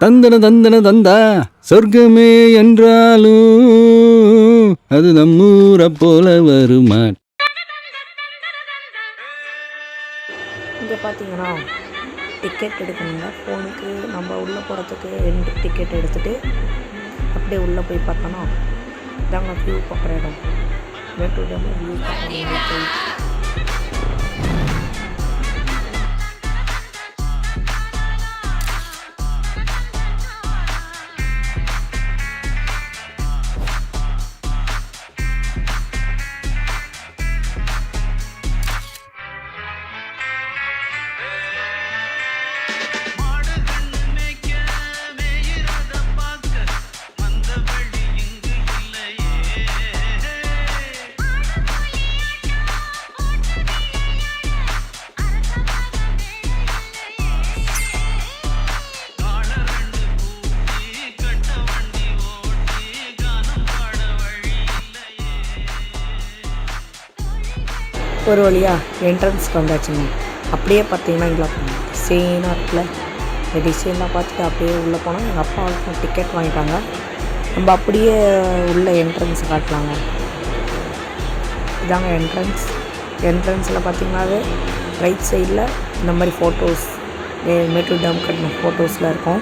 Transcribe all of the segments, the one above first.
தந்தன தந்தன தந்தா சொர்க்கமே என்றாலும் அது நம்மூரை போல வருமா? இங்கே பார்த்தீங்கன்னா டிக்கெட் எடுக்கணுங்க. ஃபோனுக்கு நம்ம உள்ளே போகிறதுக்கு ரெண்டு டிக்கெட் எடுத்துகிட்டு அப்படியே உள்ளே போய் பார்த்தோன்னா இதாங்க வியூ பார்க்குற இடம். மேட்டூர் வியூ பார்க்கணும் ஒரு வழியாக என்ட்ரன்ஸ்க்கு வந்தாச்சுங்க. அப்படியே பார்த்தீங்கன்னா இங்கே டிசைனாக இருக்குல்ல. இந்த டிசைன்லாம் பார்த்துட்டு அப்படியே உள்ளே போனால் எங்கள் அப்பாவுக்கும் டிக்கெட் வாங்கிட்டாங்க. நம்ம அப்படியே உள்ள என்ட்ரன்ஸ் காட்டலாங்க. இதாங்க என்ட்ரன்ஸ் என்ட்ரன்ஸில் பார்த்தீங்கன்னாவே ரைட் சைடில் இந்த மாதிரி ஃபோட்டோஸ் மேட்டூர் டேம் கட்டின ஃபோட்டோஸில் இருக்கும்.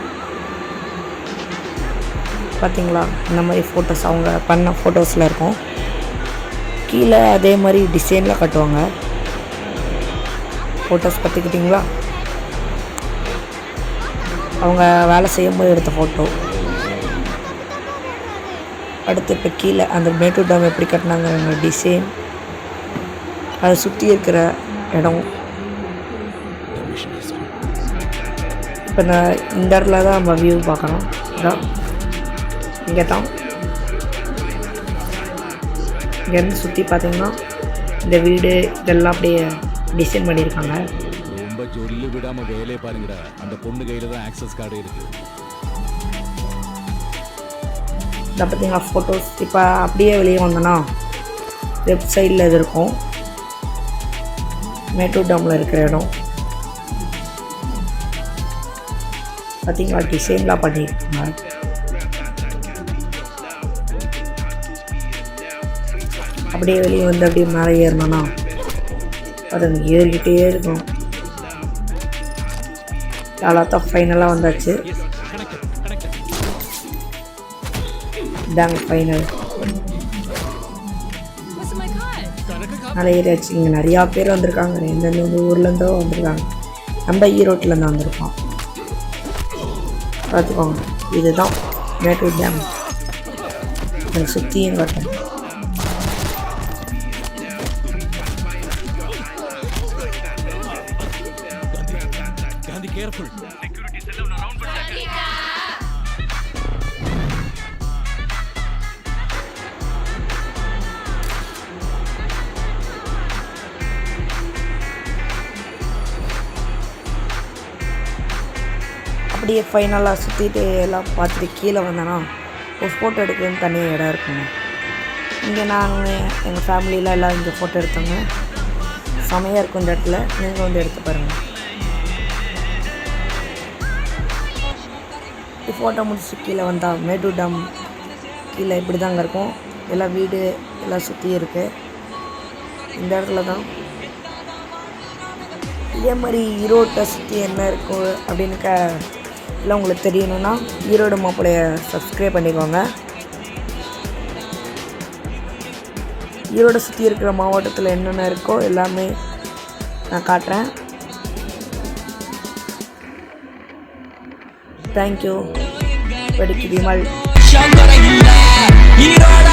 பார்த்தீங்களா? இந்த மாதிரி ஃபோட்டோஸ் அவங்க பண்ண ஃபோட்டோஸில் இருக்கும். கீழே அதே மாதிரி டிசைனில் கட்டுவாங்க. ஃபோட்டோஸ் பார்த்துக்கிட்டிங்களா? அவங்க வேலை செய்யும்போது எடுத்த ஃபோட்டோ அடுத்து இப்போ கீழே அந்த மேட்டூர் டேம் எப்படி கட்டினாங்க டிசைன் அதை சுற்றி இருக்கிற இடம். இப்போ நான் இந்த இடத்துல தான் நம்ம வியூ பார்க்குறோம் இதான். இங்கே தான் இங்கேருந்து சுற்றி பார்த்தீங்கன்னா இந்த வீடு இதெல்லாம் அப்படியே டிசைன் பண்ணியிருக்காங்க. ரொம்ப ஜொல்லு விடாம வேலையை பாருங்கடா. அந்த பொண்ணு கையில தான் ஆக்சஸ் கார்டு இருக்கு. இதை பார்த்தீங்களா ஃபோட்டோஸ் இப்போ அப்படியே வெளியே வந்தோன்னா லெஃப்ட் சைடில் இது இருக்கும். மேட்டூர் டேமில் இருக்கிற இடம். பார்த்தீங்களா டிசைன்லாம் பண்ணியிருக்காங்க. அப்படியே வெளியே வந்து அப்படியே மேலே ஏறினோன்னா அது அங்கே ஏறிக்கிட்டே இருக்கும். அவ்வளோத்தான் ஃபைனலாக வந்தாச்சு. இதாங்க ஃபைனல் மேலே ஏறியாச்சு. இங்கே நிறையா பேர் வந்திருக்காங்க. எந்தெந்த ஊர்லேருந்தோ வந்திருக்காங்க. நம்ம ஈரோட்டிலேருந்து வந்திருக்கோம். பார்த்துக்கோங்க. இதுதான் மேட்டூர் டேம் எனக்கு சுற்றியும் காட்டும் காந்தி கேர்ஃபுல் அப்படியே ஃபைனலாக சுற்றிட்டு எல்லாம் பார்த்துட்டு கீழே வந்தேன்னா ஒரு ஃபோட்டோ எடுக்கிறதுன்னு தனியாக இடம் இருக்குங்க. இங்கே நாங்கள் எங்கள் ஃபேமிலியில் எல்லாம் இங்கே ஃபோட்டோ எடுத்தோங்க. செமையாக இருக்கும் இந்த இடத்துல. நீங்கள் வந்து எடுத்து பாருங்கள் ஃபோட்டோ முடிச்சு கீழே வந்தால் மேட்டூர் டேம் கீழே இப்படி தாங்க இருக்கும். எல்லாம் வீடு எல்லாம் சுற்றி இருக்குது இந்த இடத்துல தான். இதே மாதிரி ஈரோட்டை சுற்றி என்ன இருக்கும் அப்படின்னு க எல்லாம் உங்களுக்கு தெரியணும்னா ஈரோடு மாப்பிளைய சப்ஸ்கிரைப் பண்ணிக்கோங்க. ஈரோடை சுற்றி இருக்கிற மாவட்டத்தில் என்னென்ன இருக்கோ எல்லாமே நான் காட்டுறேன். தேங்க்யூ படிக்கு விமல் சங்கர இல்ல ஈரோட